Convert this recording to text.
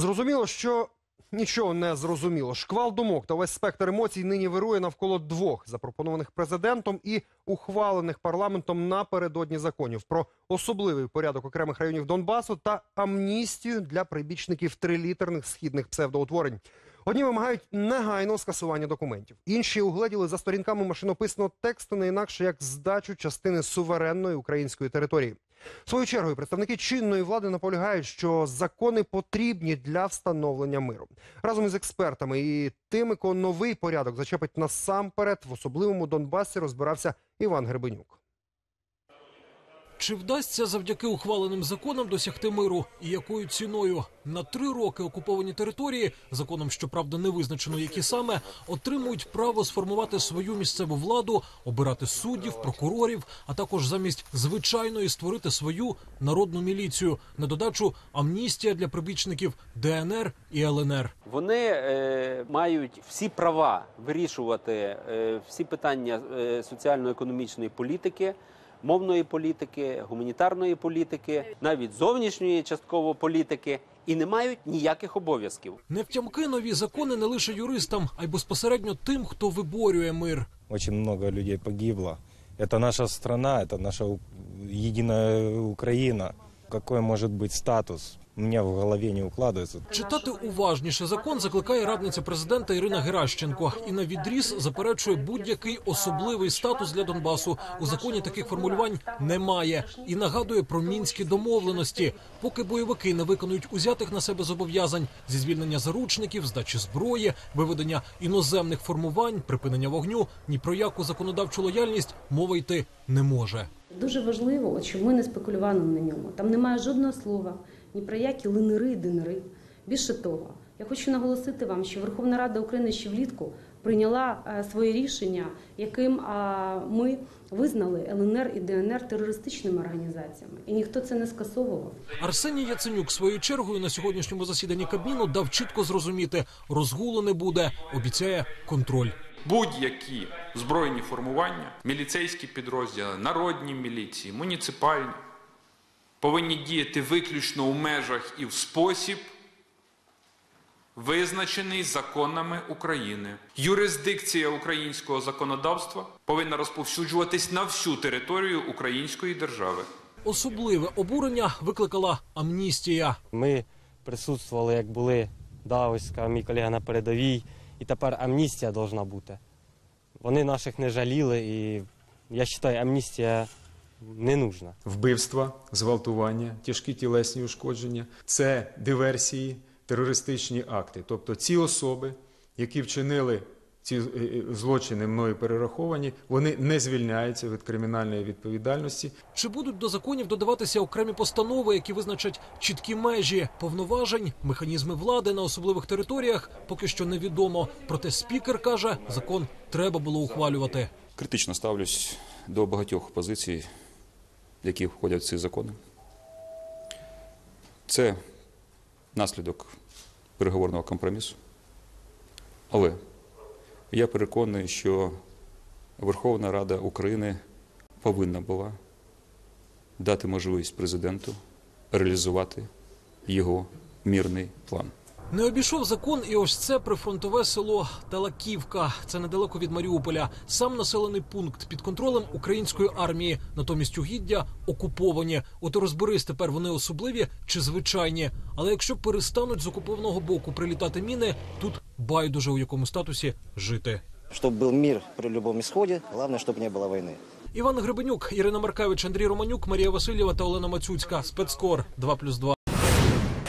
Зрозуміло, що нічого не зрозуміло. Шквал думок та весь спектр емоцій нині вирує навколо двох запропонованих президентом і ухвалених парламентом напередодні законів про особливий порядок окремих районів Донбасу та амністію для прибічників трилітерних східних псевдоутворень. Одні вимагають негайного скасування документів, інші угледіли за сторінками машинописного тексту не інакше як здачу частини суверенної української території. Свою чергою представники чинної влади наполягають, що закони потрібні для встановлення миру. Разом із експертами і тими, кого новий порядок зачепить насамперед в особливому Донбасі, розбирався Іван Гребенюк. Чи вдасться завдяки ухваленим законам досягти миру? І якою ціною? На три роки окуповані території, законом щоправда не визначено, які саме отримують право сформувати свою місцеву владу, обирати суддів, прокурорів, а також замість звичайної створити свою народну міліцію. На додачу амністія для прибічників ДНР і ЛНР. Вони е, мають всі права вирішувати е, всі питання е, соціально-економічної політики, мовної політики, гуманітарної політики, навіть зовнішньої частково політики, і не мають ніяких обов'язків. Невтямки нові закони не лише юристам, а й безпосередньо тим, хто виборює мир. Очень много людей погибло. Це наша страна, це наша єдина Украина. Какой может быть статус? У в голове не укладывается. Читати уважніше закон закликає радниця президента Ірина Геращенко і на відріз заперечує будь-який особливий статус для Донбасу. У законі таких формулювань немає і нагадує про мінські домовленості. Поки бойовики не виконують узятих на себе зобов'язань зі звільнення заручників, здачі зброї, виведення іноземних формувань, припинення вогню ні про яку законодавчу лояльність мова йти не може. Дуже важливо, от, щоб ми не спекулювали на ньому. Там немає жодного слова ні про які линери і динери. Більше того, я хочу наголосити вам, що Верховна Рада України ще влітку прийняла е, своє рішення, яким ми визнали ЛНР і ДНР терористичними організаціями, і ніхто це не скасовував. Арсеній Яценюк своєю чергою на сьогоднішньому засіданні Кабміну дав чітко зрозуміти, розгулу не буде, обіцяє контроль. Будь-які збройні формування, міліцейські підрозділи, народні міліції, муніципальні повинні діяти виключно у межах і в спосіб, визначений законами України. Юрисдикція українського законодавства повинна розповсюджуватись на всю територію української держави. Особливе обурення викликала амністія. Ми присутствували, як були да, ось сказав мій колега на передовій, і тепер амністія повинна бути. Вони наших не жаліли, і я вважаю, амністія не нужна. вбивства, зґвалтування, тяжкі тілесні ушкодження це диверсії, терористичні акти. Тобто ці особи, які вчинили ці е, е, злочини мною перераховані, вони не звільняються від кримінальної відповідальності. Чи будуть до законів додаватися окремі постанови, які визначать чіткі межі повноважень, механізми влади на особливих територіях, поки що невідомо. Проте спікер каже, закон треба було ухвалювати. Критично ставлюсь до багатьох позицій, які входять в ці закони. Це наслідок переговорного компромісу. Але я переконаний, що Верховна Рада України повинна була дати можливість президенту реалізувати його мірний план. Не обійшов закон, і ось це прифронтове село Талаківка. Це недалеко від Маріуполя. Сам населений пункт під контролем української армії. Натомість угіддя окуповані. От і розберись тепер вони особливі чи звичайні. Але якщо перестануть з окупованого боку прилітати міни, тут байдуже у якому статусі жити. Чтобы был мир при любом исходе, главное, чтобы не было войны. Іван Гребенюк, Ірина Маркевич, Андрій Романюк, Марія Васильєва та Олена Мацюцька. Спецкор 2+,2.